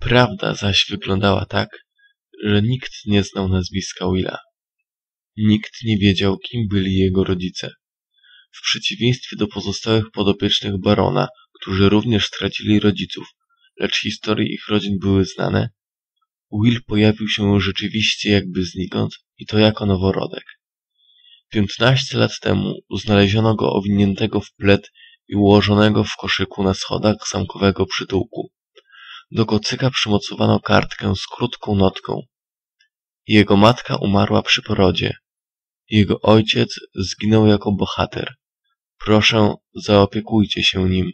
Prawda zaś wyglądała tak, że nikt nie znał nazwiska Willa. Nikt nie wiedział, kim byli jego rodzice. W przeciwieństwie do pozostałych podopiecznych barona, którzy również stracili rodziców, lecz historie ich rodzin były znane, Will pojawił się rzeczywiście jakby znikąd i to jako noworodek. Piętnaście lat temu znaleziono go owiniętego w pled i ułożonego w koszyku na schodach zamkowego przytułku. Do kocyka przymocowano kartkę z krótką notką. Jego matka umarła przy porodzie. Jego ojciec zginął jako bohater. Proszę, zaopiekujcie się nim.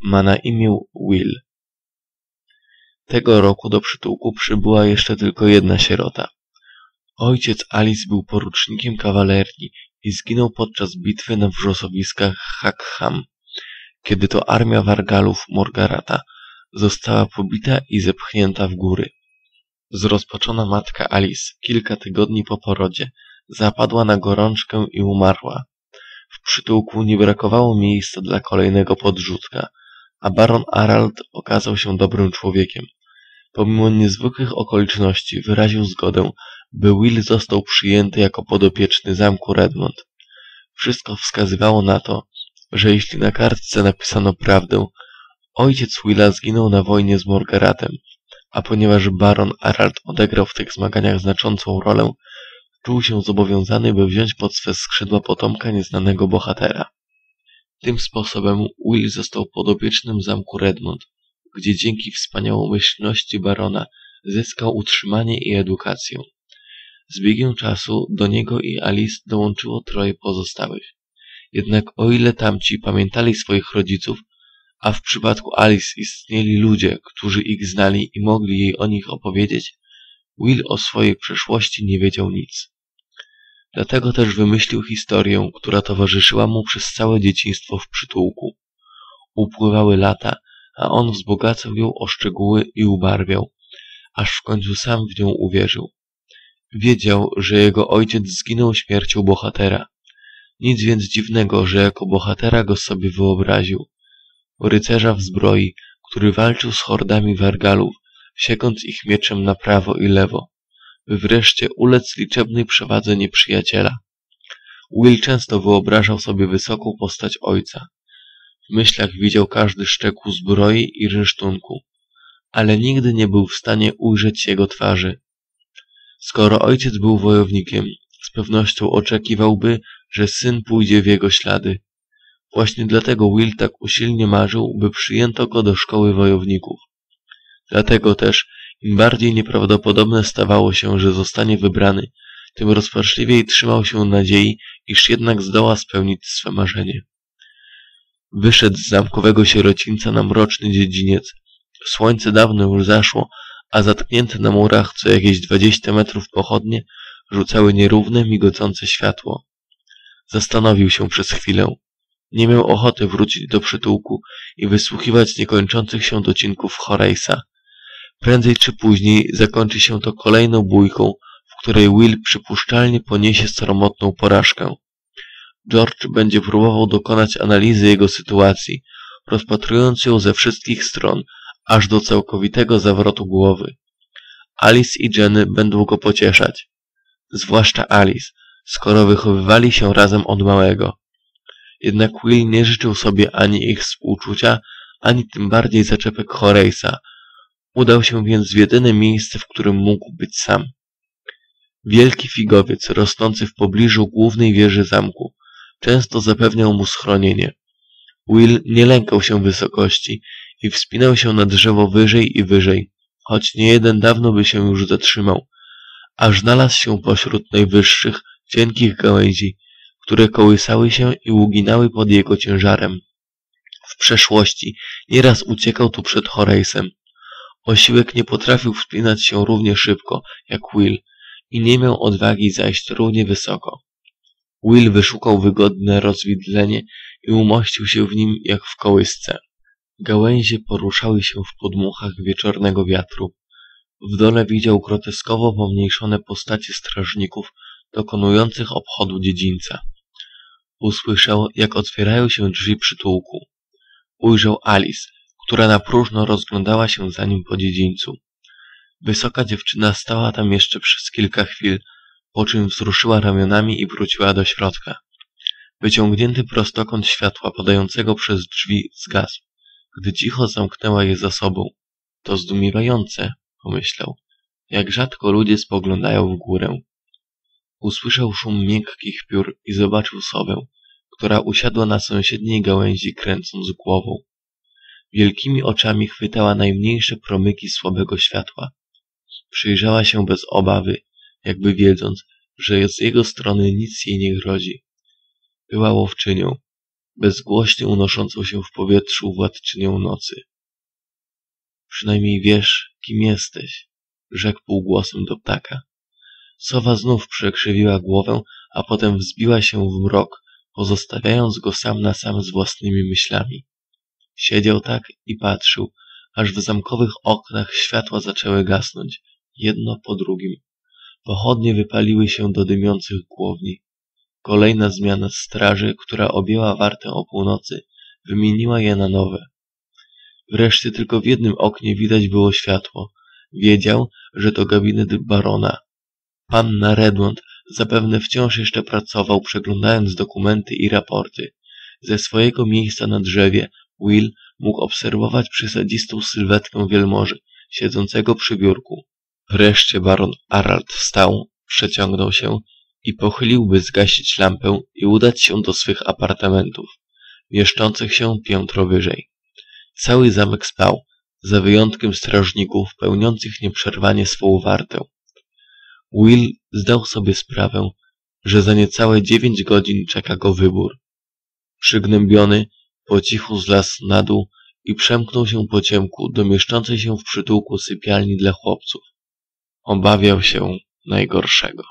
Ma na imię Will. Tego roku do przytułku przybyła jeszcze tylko jedna sierota. Ojciec Alice był porucznikiem kawalerii i zginął podczas bitwy na wrzosowiskach Hakham, kiedy to armia wargalów Morgarata została pobita i zepchnięta w góry. Zrozpaczona matka Alice kilka tygodni po porodzie zapadła na gorączkę i umarła. W przytułku nie brakowało miejsca dla kolejnego podrzutka, a baron Arald okazał się dobrym człowiekiem. Pomimo niezwykłych okoliczności wyraził zgodę, by Will został przyjęty jako podopieczny zamku Redmond. Wszystko wskazywało na to, że jeśli na kartce napisano prawdę, ojciec Willa zginął na wojnie z Morgaratem, a ponieważ baron Arald odegrał w tych zmaganiach znaczącą rolę, czuł się zobowiązany, by wziąć pod swe skrzydła potomka nieznanego bohatera. Tym sposobem Will został podopiecznym zamku Redmond, gdzie dzięki wspaniałomyślności barona zyskał utrzymanie i edukację. Z biegiem czasu do niego i Alice dołączyło troje pozostałych. Jednak o ile tamci pamiętali swoich rodziców, a w przypadku Alice istnieli ludzie, którzy ich znali i mogli jej o nich opowiedzieć, Will o swojej przeszłości nie wiedział nic. Dlatego też wymyślił historię, która towarzyszyła mu przez całe dzieciństwo w przytułku. Upływały lata, a on wzbogacał ją o szczegóły i ubarwiał, aż w końcu sam w nią uwierzył. Wiedział, że jego ojciec zginął śmiercią bohatera. Nic więc dziwnego, że jako bohatera go sobie wyobraził. Rycerza w zbroi, który walczył z hordami wargalów, siekąc ich mieczem na prawo i lewo, by wreszcie ulec liczebnej przewadze nieprzyjaciela. Will często wyobrażał sobie wysoką postać ojca. W myślach widział każdy szczegół zbroi i rynsztunku, ale nigdy nie był w stanie ujrzeć jego twarzy. Skoro ojciec był wojownikiem, z pewnością oczekiwałby, że syn pójdzie w jego ślady. Właśnie dlatego Will tak usilnie marzył, by przyjęto go do szkoły wojowników. Dlatego też, im bardziej nieprawdopodobne stawało się, że zostanie wybrany, tym rozpaczliwiej trzymał się nadziei, iż jednak zdoła spełnić swe marzenie. Wyszedł z zamkowego sierocińca na mroczny dziedziniec. Słońce dawno już zaszło, a zatknięte na murach co jakieś dwadzieścia metrów pochodnie rzucały nierówne, migocące światło. Zastanowił się przez chwilę. Nie miał ochoty wrócić do przytułku i wysłuchiwać niekończących się docinków Horejsa. Prędzej czy później zakończy się to kolejną bójką, w której Will przypuszczalnie poniesie sromotną porażkę. George będzie próbował dokonać analizy jego sytuacji, rozpatrując ją ze wszystkich stron, aż do całkowitego zawrotu głowy. Alice i Jenny będą go pocieszać. Zwłaszcza Alice, skoro wychowywali się razem od małego. Jednak Will nie życzył sobie ani ich współczucia, ani tym bardziej zaczepek Horejsa. Udał się więc w jedyne miejsce, w którym mógł być sam. Wielki figowiec rosnący w pobliżu głównej wieży zamku często zapewniał mu schronienie. Will nie lękał się wysokości i wspinał się na drzewo wyżej i wyżej, choć nie jeden dawno by się już zatrzymał, aż znalazł się pośród najwyższych, cienkich gałęzi, które kołysały się i uginały pod jego ciężarem. W przeszłości nieraz uciekał tu przed Horejsem. Osiłek nie potrafił wspinać się równie szybko jak Will i nie miał odwagi zajść równie wysoko. Will wyszukał wygodne rozwidlenie i umościł się w nim jak w kołysce. Gałęzie poruszały się w podmuchach wieczornego wiatru. W dole widział groteskowo pomniejszone postacie strażników dokonujących obchodu dziedzińca. Usłyszał, jak otwierają się drzwi przytułku. Ujrzał Alice, która na próżno rozglądała się za nim po dziedzińcu. Wysoka dziewczyna stała tam jeszcze przez kilka chwil, po czym wzruszyła ramionami i wróciła do środka. Wyciągnięty prostokąt światła podającego przez drzwi zgasł, gdy cicho zamknęła je za sobą. To zdumiewające, pomyślał, jak rzadko ludzie spoglądają w górę. Usłyszał szum miękkich piór i zobaczył sowę, która usiadła na sąsiedniej gałęzi kręcąc głową. Wielkimi oczami chwytała najmniejsze promyki słabego światła. Przyjrzała się bez obawy, jakby wiedząc, że z jego strony nic jej nie grozi. Była łowczynią, bezgłośnie unoszącą się w powietrzu władczynią nocy. Przynajmniej wiesz, kim jesteś, rzekł półgłosem do ptaka. Sowa znów przekrzywiła głowę, a potem wzbiła się w mrok, pozostawiając go sam na sam z własnymi myślami. Siedział tak i patrzył, aż w zamkowych oknach światła zaczęły gasnąć, jedno po drugim. Pochodnie wypaliły się do dymiących głowni. Kolejna zmiana straży, która objęła wartę o północy, wymieniła je na nowe. Wreszcie tylko w jednym oknie widać było światło. Wiedział, że to gabinet barona. Panna Redmond zapewne wciąż jeszcze pracował, przeglądając dokumenty i raporty. Ze swojego miejsca na drzewie Will mógł obserwować przysadzistą sylwetkę wielmoży, siedzącego przy biurku. Wreszcie baron Arald wstał, przeciągnął się i pochylił, by zgasić lampę i udać się do swych apartamentów, mieszczących się piętro wyżej. Cały zamek spał, za wyjątkiem strażników pełniących nieprzerwanie swą wartę. Will zdał sobie sprawę, że za niecałe dziewięć godzin czeka go wybór. Przygnębiony, po cichu zlasł na dół i przemknął się po ciemku do mieszczącej się w przytułku sypialni dla chłopców. Obawiał się najgorszego.